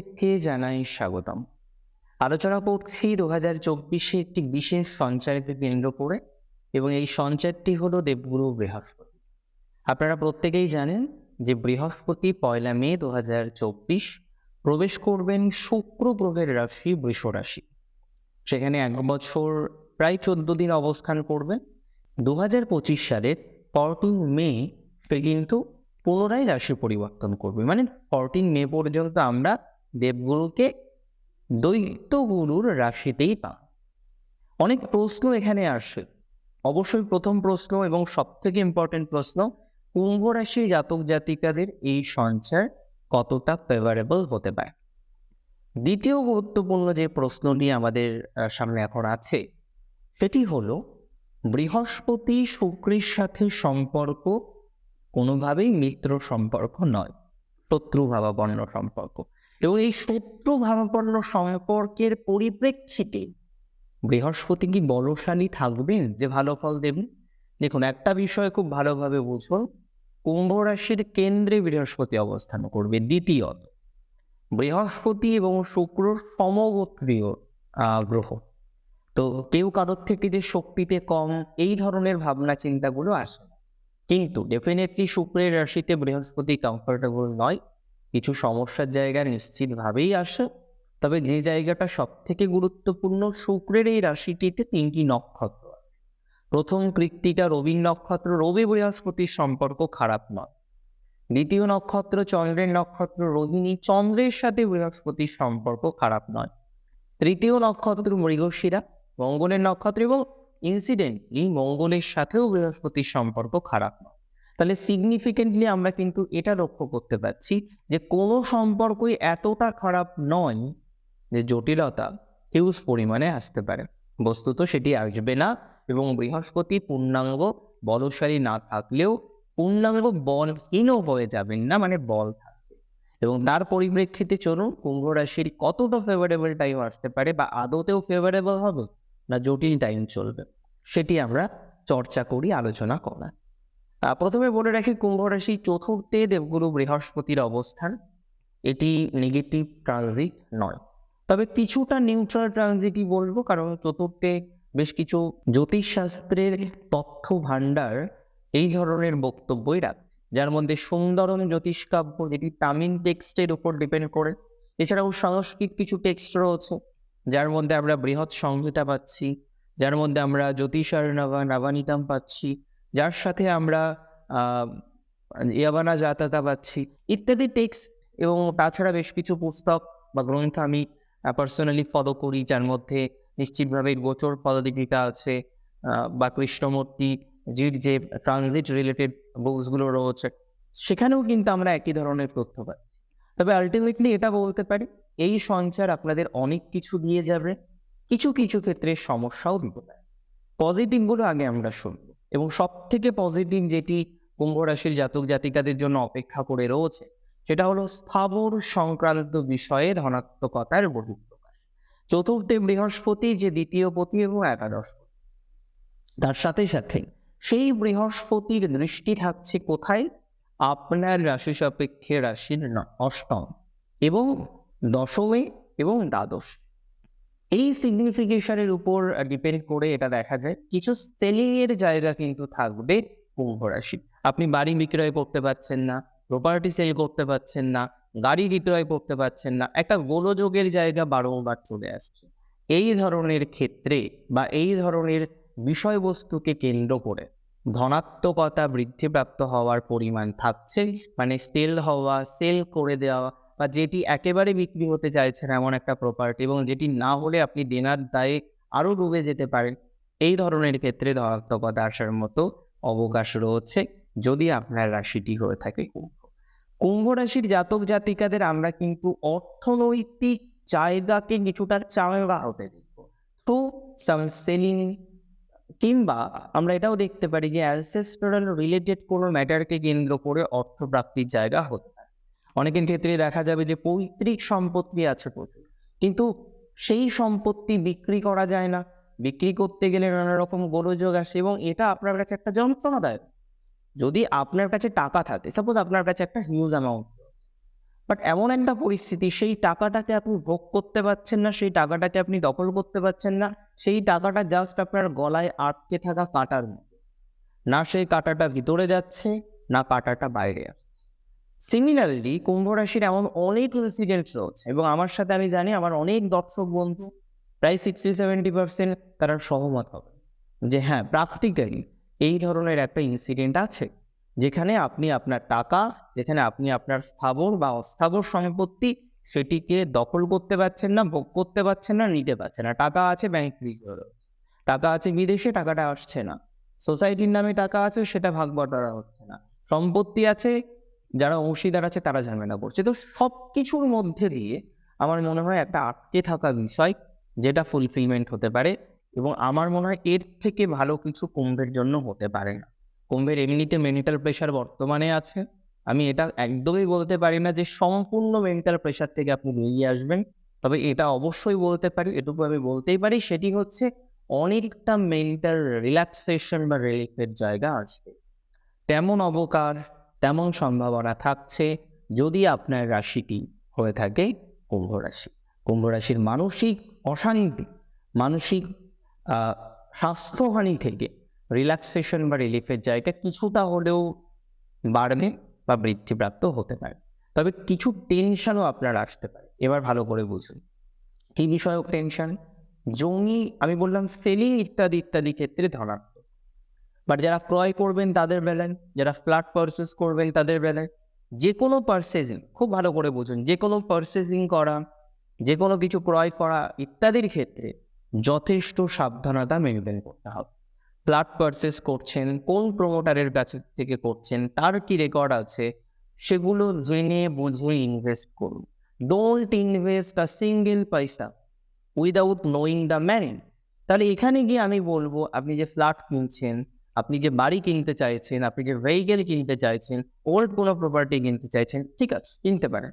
প্রত্যেককে জানাই স্বাগতম? আলোচনা করছি দু হাজার চব্বিশে একটি বিশেষ সঞ্চারকে কেন্দ্র করে এবং এই সঞ্চারটি হলো দেবগুরু বৃহস্পতি। আপনারা প্রত্যেকেই জানেন যে বৃহস্পতি পয়লা মে দু হাজার চব্বিশ প্রবেশ করবেন শুক্র গ্রহের রাশি বৃষ রাশি। সেখানে এক বছর প্রায় চোদ্দ দিন অবস্থান করবেন দু হাজার পঁচিশ সালের ফরটিন মে কিন্তু পুনরায় রাশি পরিবর্তন করবে। মানে ফরটিন মে পর্যন্ত আমরা দেবগুরুকে দৈত্য গুরুর রাশিতেই পাব অনেক প্রশ্ন এখানে আসে। অবশ্যই প্রথম প্রশ্ন এবং সব থেকে ইম্পর্টেন্ট প্রশ্ন, কুম্ভ রাশির জাতক জাতিকাদের এই সঞ্চার কতটা ফেভারেবল হতে পারে? দ্বিতীয় গুরুত্বপূর্ণ যে প্রশ্নটি আমাদের সামনে এখন আছে, সেটি হলো, বৃহস্পতি শুক্রের সাথে সম্পর্ক কোনোভাবেই মিত্র সম্পর্ক নয়, শত্রু ভাবাপন্ন সম্পর্ক। এবং এই শত্রু ভাবাপন্ন সম্পর্কের পরিপ্রেক্ষিতে বৃহস্পতি কি বলশালী থাকবেন? যে ভালো ফল দেবেন? দেখুন, একটা বিষয় খুব ভালোভাবে বুঝুন কুম্ভ রাশির কেন্দ্রে বৃহস্পতি অবস্থান করবে। দ্বিতীয়ত, বৃহস্পতি এবং শুক্র সমগোত্রীয় গ্রহ। তো কেউ কারোর থেকে যে শক্তিতে কম, এই ধরনের ভাবনা চিন্তাগুলো আসে কিন্তু ডেফিনেটলি শুক্রের রাশিতে বৃহস্পতি কমফোর্টেবল নয়। কিছু সমস্যার জায়গা নিশ্চিতভাবেই আসে। তবে যে জায়গাটা সব থেকে গুরুত্বপূর্ণ, শুক্রের এই রাশিটিতে তিনটি নক্ষত্র আছে। প্রথম কৃত্তিকা রবি নক্ষত্র, রবি বৃহস্পতির সম্পর্ক খারাপ নয়। দ্বিতীয় নক্ষত্র, চন্দ্রের নক্ষত্র, রোহিণী চন্দ্রের সাথে বৃহস্পতির সম্পর্ক খারাপ নয়। তৃতীয় নক্ষত্র, মৃগশিরা, মঙ্গলের নক্ষত্র এবং ইনসিডেন্টলি মঙ্গলের সাথেও বৃহস্পতির সম্পর্ক খারাপ নয়। তাহলে সিগনিফিকেন্টলি আমরা কিন্তু এটা লক্ষ্য করতে পারছি যে কোনো সম্পর্কই এতটা খারাপ নয় যে জটিলতা হিউজ পরিমাণে আসতে পারে। বস্তুত সেটি আসবে না এবং বৃহস্পতি পূর্ণাঙ্গ বলশালী না থাকলেও পূর্ণাঙ্গ বলহীনও হয়ে যাবেন না মানে বল থাকবে। এবং তার পরিপ্রেক্ষিতে চলুন, কুম্ভ রাশির কতটা ফেভারেবল টাইম আসতে পারে বা আদতেও ফেভারেবল হবে না জটিল টাইম চলবে, সেটি আমরা চর্চা করি, আলোচনা করা প্রথমে বলে রাখি কুম্ভ রাশি চতুর্থে দেবগুরু বৃহস্পতির অবস্থান। এটি নেগেটিভ ট্রানজিট নয়। তবে কিছুটা নিউট্রাল ট্রানজিটই বলব, কারণ চতুর্থে বেশ কিছু জ্যোতিষশাস্ত্রের তথ্য ভাণ্ডার এই ধরনের বক্তব্যই রাখছে যার মধ্যে সুন্দরম জ্যোতিষকাব্য যেটি তামিল টেক্সটের উপর ডিপেন্ড করে। এছাড়াও সংস্কৃত কিছু টেক্সট রয়েছে, যার মধ্যে আমরা বৃহৎ সংহিতা পাচ্ছি, যার মধ্যে আমরা জ্যোতিষার নবা নবানিতাম পাচ্ছি যার সাথে আমরা ইয়াবানা জাতাতা পাচ্ছি ইত্যাদি টেক্সট এবং তাছাড়া বেশ কিছু পুস্তক বা গ্রন্থ আমি পার্সোনালি ফলো করি যার মধ্যে নিশ্চিতভাবে গোচর পদদীপিকা আছে বা কৃষ্ণমূর্তি, জির যে ট্রানজিট রিলেটেড বুকসগুলো রয়েছে, সেখানেও কিন্তু আমরা একই ধরনের তথ্য পাচ্ছি। তবে আলটিমেটলি এটা বলতে পারি, এই সঞ্চার আপনাদের অনেক কিছু দিয়ে যাবে, কিছু কিছু ক্ষেত্রে সমস্যাও দিতে পারে। পজিটিভগুলো আগে আমরা শুনব এবং সব থেকে পজিটিভ যেটি কুম্ভ রাশির জাতক জাতিকাদের জন্য অপেক্ষা করে রয়েছে, সেটা হলো স্থাবর সংক্রান্ত বিষয়ে ধনাত্মকতার বহিঃপ্রকাশ। চতুর্থে বৃহস্পতি, যে দ্বিতীয় পতি এবং একাদশ তার সাথে সাথে সেই বৃহস্পতির দৃষ্টি থাকছে কোথায়? আপনার রাশি সাপেক্ষে রাশির অষ্টম এবং দশমে এবং দ্বাদশ। এই সিগনিফিকেশনের উপর ডিপেন্ড করে এটা দেখা যায়। কিছু সেলিং এর জায়গা কিন্তু থাকবে কুম্ভ রাশি। আপনি বাড়ি বিক্রয় করতে পারছেন না প্রপার্টি সেল করতে পারছেন না, গাড়ি বিক্রয় করতে পারছেন না, একটা গোলযোগের জায়গা বারংবার চলে আসছে। এই ধরনের ক্ষেত্রে বা এই ধরনের বিষয়বস্তুকে কেন্দ্র করে ধনাত্মকতা বৃদ্ধিপ্রাপ্ত হওয়ার পরিমাণ থাকছে। মানে সেল হওয়া সেল করে দেওয়া বা যেটি একেবারে বিক্রি হতে চাইছেন এমন একটা প্রপার্টি এবং যেটি না হলে আপনি দেনার দায়ে আরও ডুবে যেতে পারেন। এই ধরনের ক্ষেত্রে ধনাত্মকতা আসার মতো অবকাশ রয়েছে যদি আপনার রাশিটি হয়ে থাকে কুম্ভ। রাশির জাতক জাতিকাদের আমরা কিন্তু অর্থনৈতিক জায়গাকে কিছুটা চাঙ্গা হতে দেখব। তো সাম সেলিং কিংবা আমরা এটাও দেখতে পারি যে অ্যানসেস্টরাল রিলেটেড কোনো ম্যাটারকে কেন্দ্র করে অর্থপ্রাপ্তির জায়গা হতে অনেকের ক্ষেত্রে দেখা যাবে যে পৈতৃক সম্পত্তি আছে প্রচুর। কিন্তু সেই সম্পত্তি বিক্রি করা যায় না। বিক্রি করতে গেলে নানা রকম গোলযোগ আসে এবং এটা আপনার কাছে একটা যন্ত্রণাদায়ক। যদি আপনার কাছে টাকা থাকে সাপোজ আপনার কাছে একটা হিউজ অ্যামাউন্ট বাট এমন একটা পরিস্থিতি, সেই টাকাটাকে আপনি ভোগ করতে পারছেন না, সেই টাকাটাকে আপনি দখল করতে পারছেন না, সেই টাকাটা জাস্ট আপনার গলায় আটকে থাকা কাঁটার মতো। না সেই কাঁটাটা ভিতরে যাচ্ছে, না কাঁটাটা বাইরে আসছে। সিমিলারলি কুম্ভ রাশির এমন অনেক ইনসিডেন্ট রয়েছে এবং আমার সাথে আমি জানি আমার অনেক দর্শক বন্ধু প্রায় সিক্সটি সেভেন্টি পার্সেন্ট তারা সহমত হবে যে হ্যাঁ প্র্যাকটিক্যালি এই ধরনের একটা ইনসিডেন্ট আছে যেখানে আপনি আপনার টাকা, যেখানে আপনি আপনার স্থাবর বা অস্থাবর সম্পত্তি সেটিকে দখল করতে পারছেন না, ভোগ করতে পারছেন না, নিতে পারছেন না। টাকা আছে ব্যাংক টাকা আছে বিদেশে, টাকাটা আসছে না। সোসাইটির নামে টাকা আছে, সেটা ভাগ বটরা হচ্ছে না। সম্পত্তি আছে যারা অংশীদার আছে তারা ঝামেলা করছে তো সব কিছুর মধ্যে দিয়ে আমার মনে হয় একটা আটকে থাকা বিষয় যেটা ফুলফিলমেন্ট হতে পারে এবং আমার মনে হয় এর থেকে ভালো কিছু কুম্ভের জন্য হতে পারে না। কুম্ভের এমনিতে মেন্টাল প্রেশার বর্তমানে আছে। আমি এটা একদমই বলতে পারি না যে সম্পূর্ণ মেন্টাল প্রেশার থেকে আপনি বেরিয়ে আসবেন। তবে এটা অবশ্যই বলতে পারি, এটুকু আমি বলতেই পারি, সেটি হচ্ছে অনেকটা মেন্টাল রিল্যাক্সেশন বা রিলিফের জায়গা আসবে তেমন অবকাশ তেমন সম্ভাবনা থাকছে যদি আপনার রাশিটি হয়ে থাকে কুম্ভ রাশি। কুম্ভ রাশির মানসিক অশান্তি, মানসিক স্বাস্থ্যহানি থেকে রিল্যাক্সেশন বা রিলিফের জায়গা কিছুটা হলেও বাড়বে বা বৃদ্ধিপ্রাপ্ত হতে পারে। তবে কিছু টেনশনও আপনার আসতে পারে। এবার ভালো করে বুঝুন। কি বিষয়ক টেনশন জমি, আমি বললাম সেলিং ইত্যাদি ইত্যাদি ক্ষেত্রে ধনাত্মক বাট যারা ক্রয় করবেন তাদের বেলায় যারা ফ্ল্যাট পারচেস করবেন তাদের বেলায় যে কোনো পারচেজিং খুব ভালো করে বুঝুন যে কোনো পারচেজিং করা যে কোনো কিছু ক্রয় করা ইত্যাদির ক্ষেত্রে যথেষ্ট সাবধানতা মেনটেন করতে হবে। ফ্ল্যাট পারচেস করছেন, কোন প্রমোটারের কাছে থেকে করছেন, তার কি রেকর্ড আছে, সেগুলো জেনে বুঝে ইনভেস্ট করুন। ডোন্ট ইনভেস্ট আ সিঙ্গেল পয়সা উইদাউট নোয়িং দ্য ম্যান তাহলে এখানে গিয়ে আমি বলব, আপনি যে ফ্ল্যাট কিনছেন আপনি যে বাড়ি কিনতে চাইছেন, আপনি যে ভেহিকেল কিনতে চাইছেন ওল্ড কোনো প্রপার্টি কিনতে চাইছেন, ঠিক আছে, কিনতে পারেন।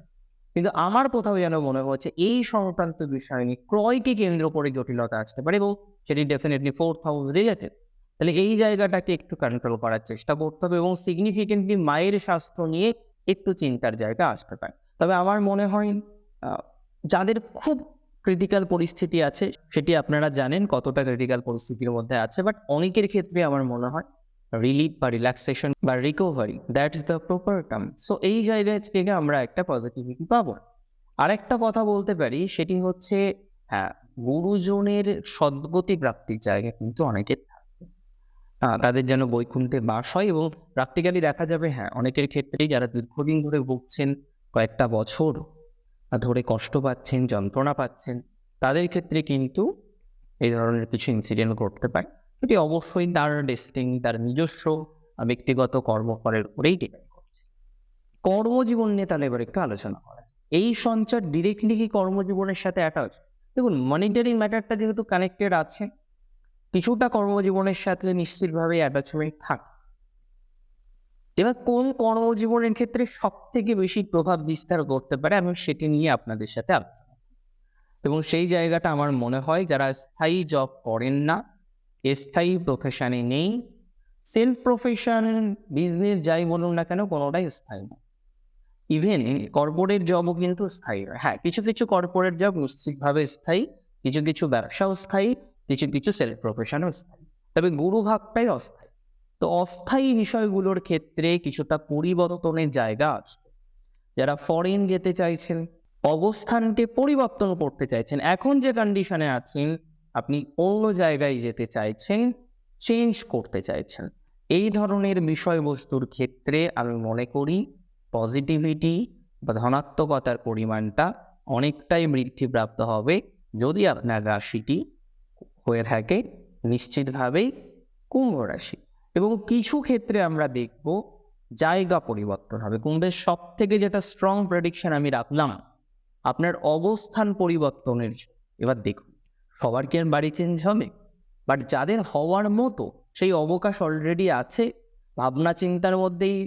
কিন্তু আমার কোথাও যেন মনে হচ্ছে এই সংক্রান্ত বিষয় নিয়ে ক্রয়কে কেন্দ্র করে জটিলতা আসতে পারে এবং সেটি ডেফিনেটলি ফোর্থ হাউস রিলেটেড তাহলে এই জায়গাটাকে একটু কন্ট্রোল করার চেষ্টা করতে হবে এবং সিগনিফিকেন্টলি মায়ের স্বাস্থ্য নিয়ে একটু চিন্তার জায়গা আসতে পারে। তবে আমার মনে হয় যাদের খুব ক্রিটিক্যাল পরিস্থিতি আছে, সেটি আপনারা জানেন কতটা ক্রিটিক্যাল পরিস্থিতির মধ্যে আছে বাট অনেকের ক্ষেত্রে আমার মনে হয় রিলিফ বা রিল্যাক্সেশন বা recovery that is the proper term so এই জায়গায় থেকে আমরা একটা পজিটিভিটি পাবো। আরেকটা কথা বলতে পারি, সেটি হচ্ছে হ্যাঁ গুরুজনের সদ্গতি প্রাপ্তির জায়গা কিন্তু অনেকের তাদের যেন বৈকুণ্ঠে বাস হয় এবং প্র্যাকটিক্যালি দেখা যাবে হ্যাঁ অনেকের ক্ষেত্রেই যারা দীর্ঘদিন ধরে ভুগছেন কয়েকটা বছর ধরে কষ্ট পাচ্ছেন, যন্ত্রণা পাচ্ছেন, তাদের ক্ষেত্রে কিন্তু এই ধরনের কিছু ইনসিডেন্ট ঘটতে পারে। এটি অবশ্যই তার ডেস্টিং তার নিজস্ব ব্যক্তিগত কর্মফলের উপরেই ডিপেন্ড করছে। কর্মজীবন নিয়ে তাহলে এবার একটু আলোচনা করা এই সঞ্চার ডিরেক্টলি কি কর্মজীবনের সাথে অ্যাটাচ দেখুন মনিটারি ম্যাটারটা যেহেতু কানেক্টেড আছে, কিছুটা কর্মজীবনের সাথে নিশ্চিতভাবে অ্যাটাচমেন্ট থাকে। এবার কোন কর্মজীবনের ক্ষেত্রে সব থেকে বেশি প্রভাব বিস্তার করতে পারে, আমি সেটি নিয়ে আপনাদের সাথে এবং সেই জায়গাটা আমার মনে হয় যারা স্থায়ী জব করেন না স্থায়ী প্রফেশনে নেই সেলফ প্রফেশন বিজনেস যাই বলুন না কেন কোনোটাই স্থায়ী না ইভেন কর্পোরেট জবও কিন্তু স্থায়ী হ্যাঁ কিছু কিছু কর্পোরেট জব নিশ্চিতভাবে স্থায়ী, কিছু কিছু ব্যবসাও স্থায়ী, কিছু কিছু সেলফ প্রফেশনও স্থায়ী। তবে গুরু ভাগটাই অস্থায়ী। তো অস্থায়ী বিষয়গুলোর ক্ষেত্রে কিছুটা পরিবর্তনের জায়গা আছে। যারা ফরেন যেতে চাইছেন, অবস্থানকে পরিবর্তন করতে চাইছেন, এখন যে কন্ডিশনে আছেন, আপনি অন্য জায়গায় যেতে চাইছেন চেঞ্জ করতে চাইছেন। এই ধরনের বিষয়বস্তুর ক্ষেত্রে আমি মনে করি পজিটিভিটি বা ধনাত্মকতার পরিমাণটা অনেকটাই বৃদ্ধিপ্রাপ্ত হবে যদি আপনার রাশিটি হয়ে থাকে, নিশ্চিতভাবেই কুম্ভ রাশি। এবং কিছু ক্ষেত্রে আমরা দেখব জায়গা পরিবর্তন হবে। কুম্ভের সব থেকে যেটা স্ট্রং প্রেডিকশন আমি রাখলাম, আপনার অবস্থান পরিবর্তনের এবার দেখুন, সবার কি আর বাড়ি চেঞ্জ হবে? বাট যাদের হওয়ার মতো, সেই অবকাশ অলরেডি আছে, ভাবনা চিন্তার মধ্যেই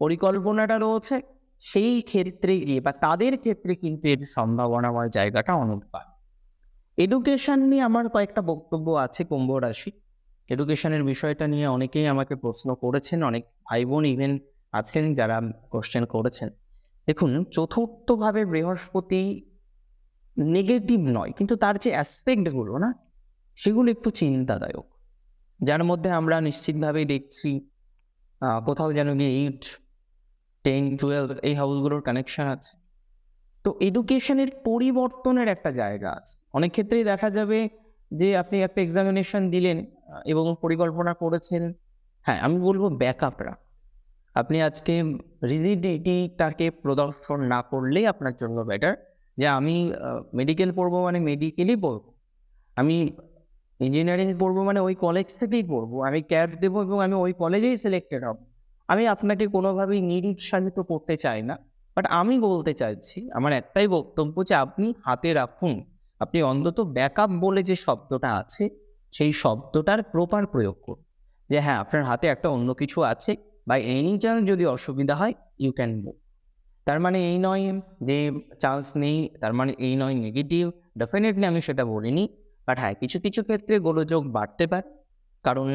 পরিকল্পনাটা রয়েছে, সেই ক্ষেত্রে গিয়ে বা তাদের ক্ষেত্রে কিন্তু এর সম্ভাবনাময় জায়গাটা অনেক এডুকেশন নিয়ে আমার কয়েকটা বক্তব্য আছে কুম্ভ রাশি এডুকেশনের বিষয়টা নিয়ে অনেকেই আমাকে প্রশ্ন করেছেন, অনেক ভাই বোন ইভেন আছেন যারা কোশ্চেন করেছেন। দেখুন, চতুর্থভাবে বৃহস্পতি নেগেটিভ নয়, কিন্তু তার যে অ্যাসপেক্টগুলো না, সেগুলো একটু চিন্তাদায়ক। যার মধ্যে আমরা নিশ্চিতভাবেই দেখছি কোথাও যেন গিয়ে এইট টেন টুয়েলভ এই হাউসগুলোর কানেকশন আছে। তো এডুকেশনের পরিবর্তনের একটা জায়গা আছে। অনেক ক্ষেত্রেই দেখা যাবে যে আপনি একটা এক্সামিনেশন দিলেন এবং পরিকল্পনা করেছেন হ্যাঁ আমি বলব ব্যাকআপরা। আপনি আজকে রিজিডিটিটাকে প্রদর্শন না করলেই আপনার জন্য বেটার যে আমি মেডিকেল পড়ব মানে মেডিকেলই পড়ব। আমি ইঞ্জিনিয়ারিং পড়ব মানে ওই কলেজ থেকেই পড়ব। আমি ক্যাব দেবো এবং আমি ওই কলেজেই সিলেক্টেড হব। আমি আপনাকে কোনোভাবেই নিরুৎসাহিত করতে চাই না বাট আমি বলতে চাইছি, আমার একটাই বক্তব্য যে আপনি হাতে রাখুন। আপনি অন্তত ব্যাকআপ বলে যে শব্দটা আছে সেই শব্দটার প্রপার প্রয়োগ করুন। যে হ্যাঁ আপনার হাতে একটা অন্য কিছু আছে বা এনি চান্স যদি অসুবিধা হয় ইউ ক্যান মুভ তার মানে এই নয় যে চান্স নেই, তার মানে এই নয় নেগেটিভ ডেফিনেটলি আমি সেটা বলিনি। বাট হ্যাঁ কিছু কিছু ক্ষেত্রে গোলযোগ বাড়তে পারে। কারণ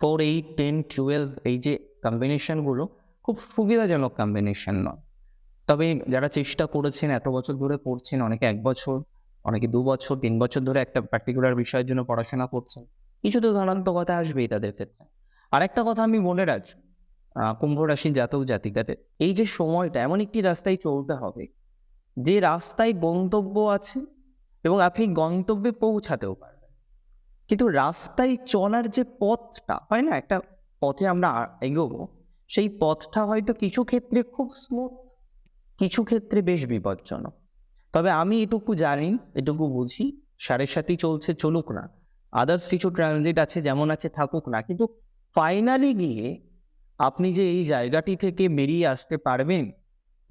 ফোর এইট টেন টুয়েলভ এই যে কম্বিনেশানগুলো খুব সুবিধাজনক কম্বিনেশান নয়। তবে যারা চেষ্টা করেছেন, এত বছর ধরে পড়ছেন অনেকে এক বছর অনেকে দু বছর, তিন বছর ধরে একটা পার্টিকুলার বিষয়ের জন্য পড়াশোনা করছেন। কিছু তো ধনাত্মকতা আসবেই তাদের ক্ষেত্রে। আরেকটা কথা আমি বলে রাখি কুম্ভ রাশির জাতক জাতিকাদের, এই যে সময়টা, এমন একটি রাস্তায় চলতে হবে, যে রাস্তায় গন্তব্য আছে এবং আপনি গন্তব্যে পৌঁছাতেও পারবেন। কিন্তু রাস্তায় চলার যে পথটা, হয় না? একটা পথে আমরা এগোবো, সেই পথটা হয়তো কিছু ক্ষেত্রে খুব স্মুথ কিছু ক্ষেত্রে বেশ বিপজ্জনক। তবে আমি এটুকু জানি, এটুকু বুঝি, সাড়ে সাথে চলছে, চলুক না। আদার্স কিছু ট্রানজিট আছে, যেমন আছে, থাকুক না। কিন্তু ফাইনালি গিয়ে আপনি যে এই জায়গাটি থেকে বেরিয়ে আসতে পারবেন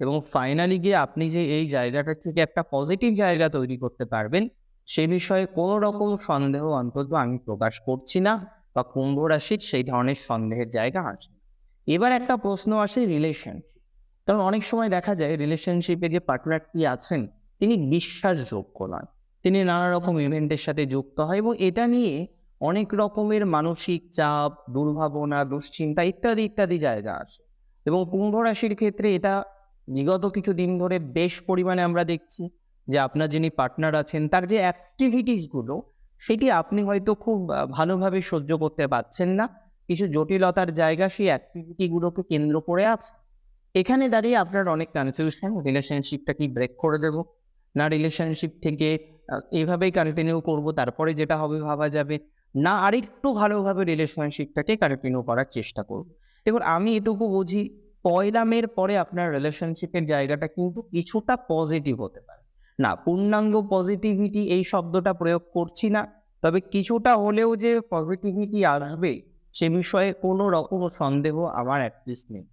এবং ফাইনালি গিয়ে আপনি যে এই জায়গাটা থেকে একটা পজিটিভ জায়গা তৈরি করতে পারবেন, সে বিষয়ে কোনো রকম সন্দেহ অন্তত আমি প্রকাশ করছি না বা কুম্ভ রাশির সেই ধরনের সন্দেহের জায়গা আছে। এবার একটা প্রশ্ন আসে রিলেশনশিপ কারণ অনেক সময় দেখা যায় রিলেশনশিপে যে পার্টনারটি আছেন তিনি বিশ্বাসযোগ্য নন। তিনি নানা রকম ইভেন্টের সাথে যুক্ত হয় এবং এটা নিয়ে অনেক রকমের মানসিক চাপ, দুর্ভাবনা, দুশ্চিন্তা ইত্যাদি ইত্যাদি জায়গা আসে এবং কুম্ভ রাশির ক্ষেত্রে এটা বিগত কিছু দিন ধরে বেশ পরিমাণে আমরা দেখছি যে আপনার যিনি পার্টনার আছেন, তার যে অ্যাক্টিভিটিসগুলো সেটি আপনি হয়তো খুব ভালোভাবে সহ্য করতে পারছেন না। কিছু জটিলতার জায়গা সেই অ্যাক্টিভিটিগুলোকে কেন্দ্র করে আছে। এখানে দাঁড়িয়ে আপনার অনেক কনফিউশন রিলেশনশিপটা কি ব্রেক করে দেবো? না রিলেশনশিপ থেকে আহ, এইভাবেই কন্টিনিউ করব তারপরে যেটা হবে ভাবা যাবে। না আরেকটু ভালোভাবে রিলেশনশিপটাকে কন্টিনিউ করার চেষ্টা করব। দেখুন আমি এটুকু বুঝি পয়লা মের পরে আপনার রিলেশনশিপের জায়গাটা কিন্তু কিছুটা পজিটিভ হতে পারে। না পূর্ণাঙ্গ পজিটিভিটি এই শব্দটা প্রয়োগ করছি না তবে কিছুটা হলেও যে পজিটিভিটি আসবে সে বিষয়ে কোনো রকম সন্দেহ আমার অ্যাটলিস্ট নেই।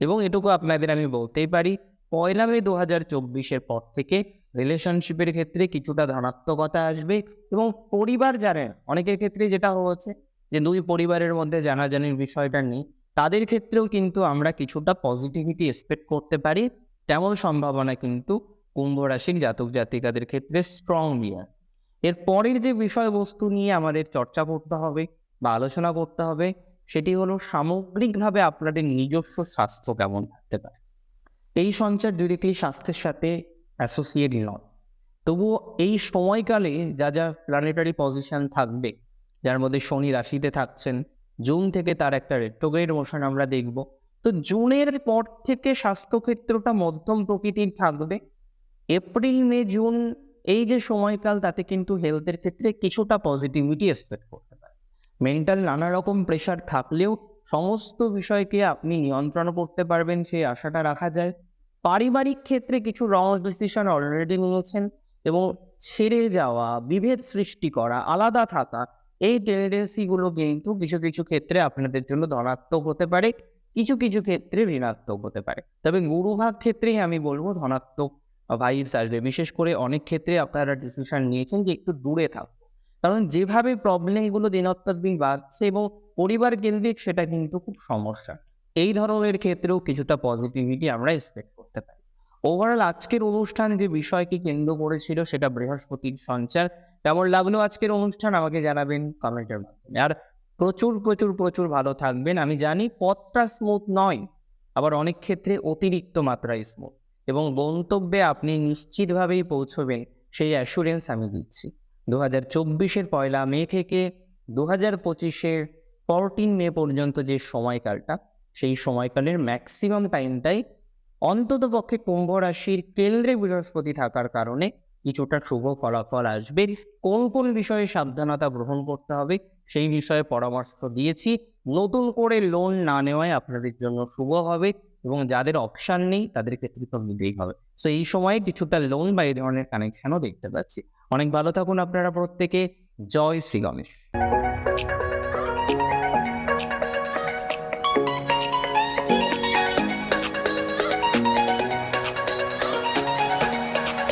এবং এটুকু আপনাদের আমি বলতেই পারি পয়লা মে দু হাজার চব্বিশের পর থেকে রিলেশনশিপের ক্ষেত্রে কিছুটা ধনাত্মকতা আসবে এবং পরিবার জানেন অনেকের ক্ষেত্রে যেটা হচ্ছে যে দুই পরিবারের মধ্যে জানাজানির বিষয়টা নেই। তাদের ক্ষেত্রেও কিন্তু আমরা কিছুটা পজিটিভিটি এক্সপেক্ট করতে পারি। তেমন সম্ভাবনা কিন্তু কুম্ভ রাশির জাতক জাতিকাদের ক্ষেত্রে স্ট্রংলি আছে। এর পরের যে বিষয়বস্তু নিয়ে আমাদের চর্চা করতে হবে বা আলোচনা করতে হবে, সেটি হলো সামগ্রিকভাবে আপনাদের নিজস্ব স্বাস্থ্য কেমন থাকতে পারে। এই সঞ্চার ডিরেক্টলি স্বাস্থ্যের সাথে অ্যাসোসিয়েট নয় তবুও এই সময়কালে যা যা প্ল্যানেটারি পজিশন থাকবে, যার মধ্যে শনি রাশিতে থাকছেন, জুন থেকে তার একটা রেট্রোগ্রেড মোশন আমরা দেখব, তো জুনের পর থেকে স্বাস্থ্যক্ষেত্রটা মধ্যম প্রকৃতির থাকবে। এপ্রিল, মে, জুন এই যে সময়কাল, তাতে কিন্তু হেলথের ক্ষেত্রে কিছুটা পজিটিভিটি এক্সপেক্ট করতে পারে। মেন্টাল নানা রকম প্রেশার থাকলেও সমস্ত বিষয়কে আপনি নিয়ন্ত্রণ করতে পারবেন, সেই আশাটা রাখা যায়। পারিবারিক ক্ষেত্রে কিছু রং ডিসিশন অলরেডি নিয়েছেন এবং ছেড়ে যাওয়া, বিভেদ সৃষ্টি করা, আলাদা থাকা, এই টেন্ডেন্সিগুলো কিন্তু কিছু কিছু ক্ষেত্রে আপনাদের জন্য ধনাত্মক হতে পারে, কিছু কিছু ক্ষেত্রে ঋণাত্মক হতে পারে। তবে গুরুভাগ ক্ষেত্রেই আমি বলব ধনাত্মক ভাইবস আসবে। বিশেষ করে অনেক ক্ষেত্রে আপনারা ডিসিশন নিয়েছেন যে একটু দূরে থাকব কারণ যেভাবে প্রবলেম এগুলো দিনত্তর দিন বাড়ছে এবং পরিবার কেন্দ্রিক সেটা কিন্তু খুব সমস্যা। এই ধরনের ক্ষেত্রেও কিছুটা পজিটিভিটি আমরা এক্সপেক্ট করতে পারি। ওভারঅল আজকের অনুষ্ঠান যে বিষয়কে কেন্দ্র করেছিল সেটা বৃহস্পতির সঞ্চার। কেমন লাগল আজকের অনুষ্ঠান আমাকে জানাবেন কমেন্টের মাধ্যমে। আর প্রচুর প্রচুর প্রচুর ভালো থাকবেন। আমি জানি পথটা স্মুথ নয়, আবার অনেক ক্ষেত্রে অতিরিক্ত মাত্রায় স্মুথ এবং গন্তব্যে আপনি নিশ্চিতভাবেই পৌঁছবেন, সেই অ্যাসুরেন্স আমি দিচ্ছি। দু হাজার চব্বিশের পয়লা মে থেকে দু হাজার পঁচিশের ফরটিন মে পর্যন্ত যে সময়কালটা সেই সময়কালের ম্যাক্সিমাম টাইমটাই অন্তত পক্ষে কুম্ভ রাশির কেন্দ্রে বৃহস্পতি থাকার কারণে কিছুটা শুভ ফলাফল আসবে। কোন কোন বিষয়ে সাবধানতা গ্রহণ করতে হবে সেই বিষয়ে পরামর্শ দিয়েছি। নতুন করে লোন না নেওয়ায় আপনাদের জন্য শুভ হবে এবং যাদের অপশান নেই তাদের ক্ষেত্রে তো নিতেই হবে। সো এই সময়ে কিছুটা লোন বা এই ধরনের কানেকশনও দেখতে পাচ্ছি। অনেক ভালো থাকুন আপনারা প্রত্যেকে। জয় শ্রী গণেশ।